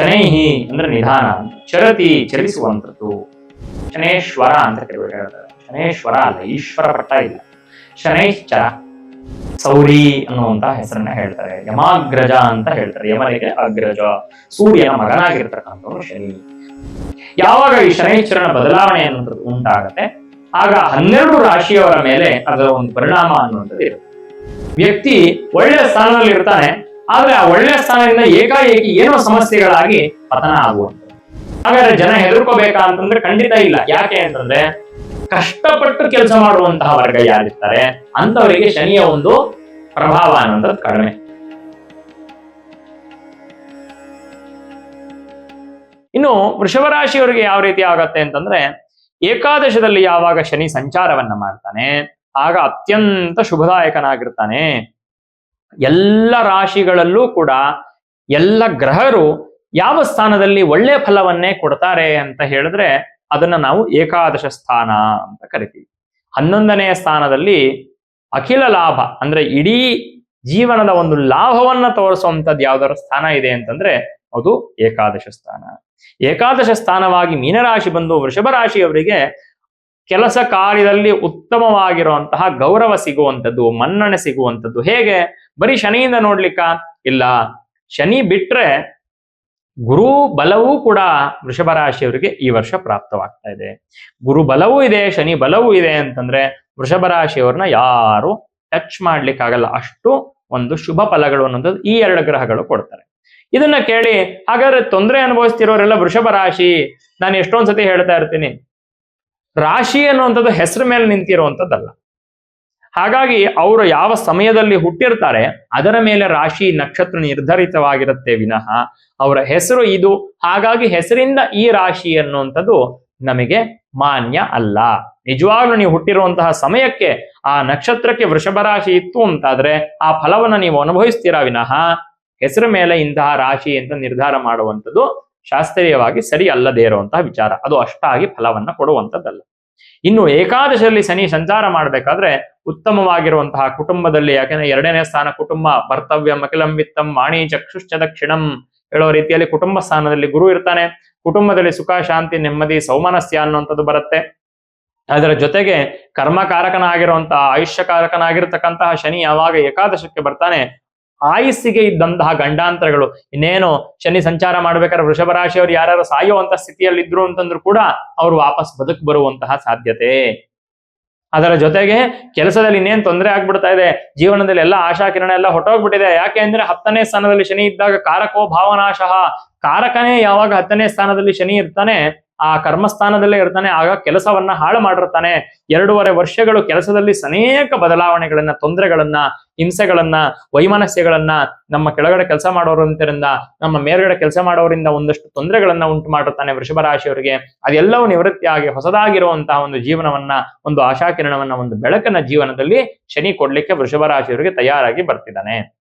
ಶನೈಹಿ ಅಂದ್ರೆ ನಿಧಾನ ಚರತಿ ಚಲಿಸುವಂಥದ್ದು. ಶನೇಶ್ವರ ಅಂತ ಕೆಲವರು ಹೇಳ್ತಾರೆ. ಶನೇಶ್ವರ ಅಲ್ಲ, ಈಶ್ವರ ಪಟ್ಟ ಇಲ್ಲ. ಶನೈಶ್ಚ ಸೌರಿ ಅನ್ನುವಂತ ಹೆಸರನ್ನ ಹೇಳ್ತಾರೆ. ಯಮಾಗ್ರಜ ಅಂತ ಹೇಳ್ತಾರೆ. ಯಮನಿಗೆ ಅಗ್ರಜ. ಸೂರ್ಯನ ಮಗನಾಗಿರ್ತಕ್ಕಂಥವನು ಶನಿ. ಯಾವಾಗ ಈ ಶನೈಶ್ವರನ ಬದಲಾವಣೆ ಅನ್ನುವಂಥದ್ದು ಉಂಟಾಗತ್ತೆ, ಆಗ ಹನ್ನೆರಡು ರಾಶಿಯವರ ಮೇಲೆ ಅದರ ಒಂದು ಪರಿಣಾಮ ಅನ್ನುವಂಥದ್ದು ಇರುತ್ತೆ. ವ್ಯಕ್ತಿ ಒಳ್ಳೆಯ ಸ್ಥಾನದಲ್ಲಿ ಇರ್ತಾನೆ ಆದ್ರೆ ಆ ಒಳ್ಳೆಯ ಸ್ಥಾನದಿಂದ ಏಕಾಏಕಿ ಏನೋ ಸಮಸ್ಯೆಗಳಾಗಿ ಪತನ ಆಗುವಂತ ಹಾಗಾದ್ರೆ ಜನ ಹೆದರ್ಕೋಬೇಕಾ ಅಂತಂದ್ರೆ ಖಂಡಿತ ಇಲ್ಲ. ಯಾಕೆ ಅಂತಂದ್ರೆ ಕಷ್ಟಪಟ್ಟು ಕೆಲಸ ಮಾಡುವಂತಹ ವರ್ಗ ಯಾರಿರ್ತಾರೆ ಅಂತವರಿಗೆ ಶನಿಯ ಒಂದು ಪ್ರಭಾವ ಅನ್ನೋದ್ರದ್ದು ಕಡಿಮೆ. ಇನ್ನು ವೃಷಭ ರಾಶಿಯವರಿಗೆ ಯಾವ ರೀತಿ ಆಗತ್ತೆ ಅಂತಂದ್ರೆ ಏಕಾದಶದಲ್ಲಿ ಯಾವಾಗ ಶನಿ ಸಂಚಾರವನ್ನ ಮಾಡ್ತಾನೆ, ಆಗ ಅತ್ಯಂತ ಶುಭದಾಯಕನಾಗಿರ್ತಾನೆ. ಎಲ್ಲ ರಾಶಿಗಳಲ್ಲೂ ಕೂಡ ಎಲ್ಲ ಗ್ರಹರು ಯಾವ ಸ್ಥಾನದಲ್ಲಿ ಒಳ್ಳೆಯ ಫಲವನ್ನೇ ಕೊಡ್ತಾರೆ ಅಂತ ಹೇಳಿದ್ರೆ ಅದನ್ನ ನಾವು ಏಕಾದಶ ಸ್ಥಾನ ಅಂತ ಕರಿತೀವಿ. ಹನ್ನೊಂದನೆಯ ಸ್ಥಾನದಲ್ಲಿ ಅಖಿಲ ಲಾಭ ಅಂದ್ರೆ ಇಡೀ ಜೀವನದ ಒಂದು ಲಾಭವನ್ನ ತೋರಿಸುವಂತದ್ದು ಯಾವ್ದಾರ ಸ್ಥಾನ ಇದೆ ಅಂತಂದ್ರೆ ಅದು ಏಕಾದಶ ಸ್ಥಾನ. ಏಕಾದಶ ಸ್ಥಾನವಾಗಿ ಮೀನರಾಶಿ ಬಂದು ವೃಷಭ ರಾಶಿಯವರಿಗೆ ಕೆಲಸ ಕಾರ್ಯದಲ್ಲಿ ಉತ್ತಮವಾಗಿರುವಂತಹ ಗೌರವ ಸಿಗುವಂಥದ್ದು, ಮನ್ನಣೆ ಸಿಗುವಂಥದ್ದು ಹೇಗೆ? ಬರೀ ಶನಿಯಿಂದ ನೋಡ್ಲಿಕ್ಕ ಇಲ್ಲ. ಶನಿ ಬಿಟ್ರೆ ಗುರು ಬಲವೂ ಕೂಡ ವೃಷಭ ರಾಶಿಯವರಿಗೆ ಈ ವರ್ಷ ಪ್ರಾಪ್ತವಾಗ್ತಾ ಇದೆ. ಗುರು ಬಲವೂ ಇದೆ, ಶನಿ ಬಲವೂ ಇದೆ ಅಂತಂದ್ರೆ ವೃಷಭ ರಾಶಿಯವ್ರನ್ನ ಯಾರು ಟಚ್ ಮಾಡ್ಲಿಕ್ಕಾಗಲ್ಲ. ಅಷ್ಟು ಒಂದು ಶುಭ ಫಲಗಳು ಅನ್ನೋದು ಈ ಎರಡು ಗ್ರಹಗಳು ಕೊಡ್ತಾರೆ. ಇದನ್ನ ಕೇಳಿ ಹಾಗಾದ್ರೆ ತೊಂದರೆ ಅನುಭವಿಸ್ತಿರೋರೆಲ್ಲ ವೃಷಭ ರಾಶಿ, ನಾನು ಎಷ್ಟೊಂದ್ಸತಿ ಹೇಳ್ತಾ ಇರ್ತೀನಿ, ರಾಶಿ ಅನ್ನುವಂಥದ್ದು ಹೆಸರು ಮೇಲೆ ನಿಂತಿರುವಂಥದ್ದಲ್ಲ ಹಾಗಾಗಿ ಅವರು ಯಾವ ಸಮಯದಲ್ಲಿ ಹುಟ್ಟಿರ್ತಾರೆ, ಅದರ ಮೇಲೆ ರಾಶಿ ನಕ್ಷತ್ರ ನಿರ್ಧರಿತವಾಗಿರುತ್ತೆ ವಿನಃ ಅವರ ಹೆಸರು ಇದು. ಹಾಗಾಗಿ ಹೆಸರಿಂದ ಈ ರಾಶಿ ಅನ್ನುವಂಥದ್ದು ನಮಗೆ ಮಾನ್ಯ ಅಲ್ಲ. ನಿಜವಾಗ್ಲೂ ನೀವು ಹುಟ್ಟಿರುವಂತಹ ಸಮಯಕ್ಕೆ ಆ ನಕ್ಷತ್ರಕ್ಕೆ ವೃಷಭ ರಾಶಿ ಇತ್ತು ಅಂತಾದ್ರೆ ಆ ಫಲವನ್ನ ನೀವು ಅನುಭವಿಸ್ತೀರಾ ವಿನಃ? ಹೆಸರ ಮೇಲೆ ಇಂತಹ ರಾಶಿ ಅಂತ ನಿರ್ಧಾರ ಮಾಡುವಂಥದ್ದು ಶಾಸ್ತ್ರೀಯವಾಗಿ ಸರಿ ಅಲ್ಲದೇ ಇರುವಂತಹ ವಿಚಾರ. ಅದು ಅಷ್ಟಾಗಿ ಫಲವನ್ನ ಕೊಡುವಂಥದ್ದಲ್ಲ. ಇನ್ನು ಏಕಾದಶದಲ್ಲಿ ಶನಿ ಸಂಚಾರ ಮಾಡಬೇಕಾದ್ರೆ ಉತ್ತಮವಾಗಿರುವಂತಹ ಕುಟುಂಬದಲ್ಲಿ, ಯಾಕೆಂದ್ರೆ ಎರಡನೇ ಸ್ಥಾನ ಕುಟುಂಬ, ಭರ್ತವ್ಯ ಅಖಿಲಂಬಿತ್ತಂ ವಾಣಿ ಚಕ್ಷುಶ್ಚ ದಕ್ಷಿಣಂ ಹೇಳೋ ರೀತಿಯಲ್ಲಿ ಕುಟುಂಬ ಸ್ಥಾನದಲ್ಲಿ ಗುರು ಇರ್ತಾನೆ. ಕುಟುಂಬದಲ್ಲಿ ಸುಖ, ಶಾಂತಿ, ನೆಮ್ಮದಿ, ಸೌಮನಸ್ಯ ಅನ್ನುವಂಥದ್ದು ಬರುತ್ತೆ. ಅದರ ಜೊತೆಗೆ ಕರ್ಮಕಾರಕನಾಗಿರುವಂತಹ, ಆಯುಷ್ಯಕಾರಕನಾಗಿರ್ತಕ್ಕಂತಹ ಶನಿ ಯಾವಾಗ ಏಕಾದಶಕ್ಕೆ ಬರ್ತಾನೆ, ಆಯಸ್ಸಿಗೆ ಇದ್ದಂತಹ ಗಂಡಾಂತರಗಳು. ಇನ್ನೇನು ಶನಿ ಸಂಚಾರ ಮಾಡ್ಬೇಕಾದ್ರೆ ವೃಷಭ ರಾಶಿಯವರು ಸಾಯುವಂತ ಸ್ಥಿತಿಯಲ್ಲಿ ಇದ್ರು ಅಂತಂದ್ರು ಕೂಡ ಅವರು ವಾಪಸ್ ಬದುಕು ಬರುವಂತಹ ಸಾಧ್ಯತೆ. ಅದರ ಜೊತೆಗೆ ಕೆಲಸದಲ್ಲಿ ಇನ್ನೇನ್ ತೊಂದರೆ ಆಗ್ಬಿಡ್ತಾ ಇದೆ? ಜೀವನದಲ್ಲಿ ಎಲ್ಲ ಆಶಾಕಿರಣ ಎಲ್ಲ ಹೊಟ್ಟೋಗ್ಬಿಟ್ಟಿದೆ ಯಾಕೆ ಅಂದ್ರೆ ಹತ್ತನೇ ಸ್ಥಾನದಲ್ಲಿ ಶನಿ ಇದ್ದಾಗ ಕಾರಕೋ ಭಾವನಾಶಃ. ಕಾರಕನೇ ಯಾವಾಗ ಹತ್ತನೇ ಸ್ಥಾನದಲ್ಲಿ ಶನಿ ಇರ್ತಾನೆ? ಆ ಕರ್ಮಸ್ಥಾನದಲ್ಲೇ ಇರ್ತಾನೆ, ಆಗ ಕೆಲಸವನ್ನ ಹಾಳು ಮಾಡಿರ್ತಾನೆ. ಎರಡೂವರೆ ವರ್ಷಗಳು ಕೆಲಸದಲ್ಲಿ ಅನೇಕ ಬದಲಾವಣೆಗಳನ್ನ, ತೊಂದರೆಗಳನ್ನ, ಹಿಂಸೆಗಳನ್ನ, ವೈಮನಸ್ಯಗಳನ್ನ ನಮ್ಮ ಕೆಳಗಡೆ ಕೆಲಸ ಮಾಡೋರಂತರಿಂದ ನಮ್ಮ ಮೇಲ್ಗಡೆ ಕೆಲಸ ಮಾಡೋರಿಂದ ಒಂದಷ್ಟು ತೊಂದರೆಗಳನ್ನ ಉಂಟು ಮಾಡಿರ್ತಾನೆ ವೃಷಭ ರಾಶಿಯವರಿಗೆ. ಅದೆಲ್ಲವೂ ನಿವೃತ್ತಿಯಾಗಿ ಹೊಸದಾಗಿರುವಂತಹ ಒಂದು ಜೀವನವನ್ನ, ಒಂದು ಆಶಾಕಿರಣವನ್ನ ಒಂದು ಬೆಳಕನ್ನ ಜೀವನದಲ್ಲಿ ಶನಿ ಕೊಡ್ಲಿಕ್ಕೆ ವೃಷಭ ರಾಶಿಯವರಿಗೆ ತಯಾರಾಗಿ ಬರ್ತಿದ್ದಾನೆ.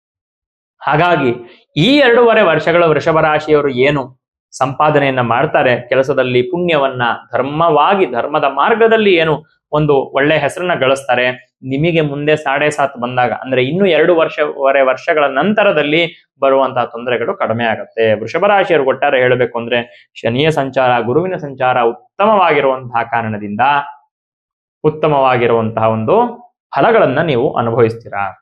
ಹಾಗಾಗಿ ಈ ಎರಡೂವರೆ ವರ್ಷಗಳ ವೃಷಭ ರಾಶಿಯವರು ಏನು? ಸಂಪಾದನೆಯನ್ನ ಮಾಡ್ತಾರೆ, ಕೆಲಸದಲ್ಲಿ ಪುಣ್ಯವನ್ನ ಧರ್ಮವಾಗಿ, ಧರ್ಮದ ಮಾರ್ಗದಲ್ಲಿ ಏನು ಒಂದು ಒಳ್ಳೆ ಹೆಸರನ್ನ ಗಳಿಸ್ತಾರೆ. ನಿಮಗೆ ಮುಂದೆ ಸಾಡೆ ಸಾತ್ ಬಂದಾಗ, ಅಂದ್ರೆ ಇನ್ನು ಎರಡು ವರ್ಷವರೆ, ವರ್ಷಗಳ ನಂತರದಲ್ಲಿ ಬರುವಂತಹ ತೊಂದರೆಗಳು ಕಡಿಮೆ ಆಗುತ್ತೆ. ವೃಷಭ ರಾಶಿಯವರು ಒಟ್ಟಾರೆ ಹೇಳಬೇಕು ಅಂದ್ರೆ, ಶನಿಯ ಸಂಚಾರ, ಗುರುವಿನ ಸಂಚಾರ ಉತ್ತಮವಾಗಿರುವಂತಹ ಕಾರಣದಿಂದ ಉತ್ತಮವಾಗಿರುವಂತಹ ಒಂದು ಫಲಗಳನ್ನ ನೀವು ಅನುಭವಿಸ್ತೀರಾ?